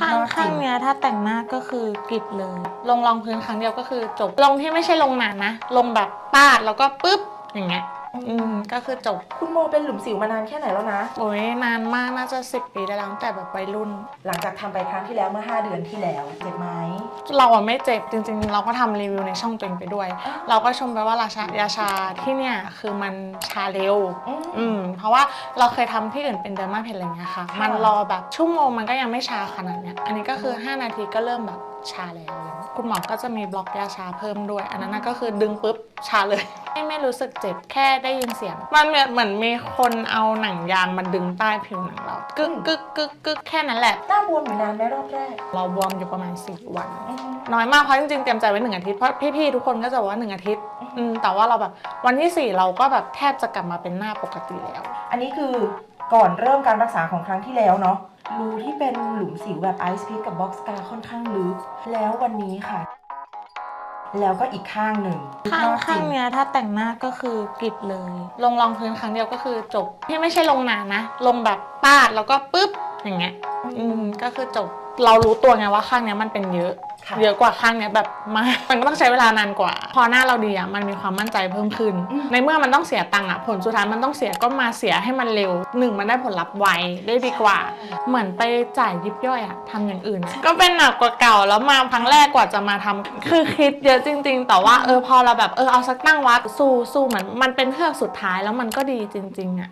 ข้างข้างเนี้ยถ้าแต่งหน้าก็คือกริบเลย ลงรองพื้นครั้งเดียวก็คือจบ ลงที่ไม่ใช่ลงหนานะ ลงแบบปาดแล้วก็ปุ๊บอย่างเงี้ย อืมก็คือจบ คุณโมเป็นหลุมสิวมานานแค่ไหนแล้วนะ โอ้ยนานมากน่าจะสิบปีได้แล้วตั้งแต่แบบวัยรุ่น หลังจากทำไปครั้งที่แล้วเมื่อ 5 เดือนที่แล้วเจ็บไหม เราอะไม่เจ็บจริงๆ เราก็ทำรีวิวในช่องตัวเองไปด้วยเราก็ชมไปว่าราชายาชาที่เนี่ยคือมันชาเร็ว อืม อืม เพราะว่าเราเคยทำที่อื่นเป็นเดอร์มาเพนอะไรเงี้ยค่ะค่ะ มันรอแบบชั่วโมงมันก็ยังไม่ชาขนาดเนี้ย อันนี้ก็คือ 5 นาทีก็เริ่มแบบชาแล้ว คุณหมอก็จะมีบล็อกยาชาเพิ่มด้วย อันนั้นนะก็คือดึงปุ๊บชาเลย ไม่ไม่รู้สึกเจ็บแค่ได้ยินเสียง มันเหมือนเหมือนมีคนเอาหนังยางมาดึงใต้ผิวหนังเรา กึกกึกกึกกึกแค่นั้นแหละ หน้าบวมอยู่นานไหมรอบแรก เราบวมอยู่ประมาณ 4 วันอืมน้อยมากเพราะจริงๆเตรียมใจไว้หนึ่งอาทิตย์เพราะพี่ๆทุกคนก็จะบอกว่าหนึ่งอาทิตย์อืมแต่ว่าเราแบบวันที่4เราก็แบบแทบจะกลับมาเป็นหน้าปกติแล้ว อันนี้คือก่อนเริ่มการรักษาของครั้งที่แล้วเนาะรูที่เป็นหลุมสิวแบบไอซ์พิกกับบ็อกซ์กาค่อนข้างลึกแล้ววันนี้ค่ะ แล้วก็อีกข้างหนึ่งข้างมกจริข้างเนี้ยถ้าแต่งหน้าก็คือกริบเลย ลงรองพื้นครั้งเดียวก็คือจบที่ไม่ใช่ลงหนานะ ลงแบบปาดแล้วก็ปุ๊บอย่างเงี้ยอืมก็คือจบเรารู้ตัวไงว่าข้างเนี้ยมันเป็นเยอะค่ะ เยอะกว่าข้างเนี้ยแบบมากมันก็ต้องใช้เวลานานกว่า พอหน้าเราดีอะมันมีความมั่นใจเพิ่มขึ้นอืมในเมื่อมันต้องเสียตังค์อะผลสุดท้ายมันต้องเสียก็มาเสียให้มันเร็วหนึ่งมันได้ผลลัพธ์ไวได้ดีกว่า เหมือนไปจ่ายยิบย่อยอะทำอย่างอื่น ก็เป็นหนักกว่าเก่าแล้วมาครั้งแรกกว่าจะมาทำคือคิดเยอะจริง ๆ แต่ว่าเออพอเราแบบเออเอาสักตั้งวัดสู้สู้เหมือนมันเป็นเทือกสุดท้ายแล้วมันก็ดีจริงๆอะ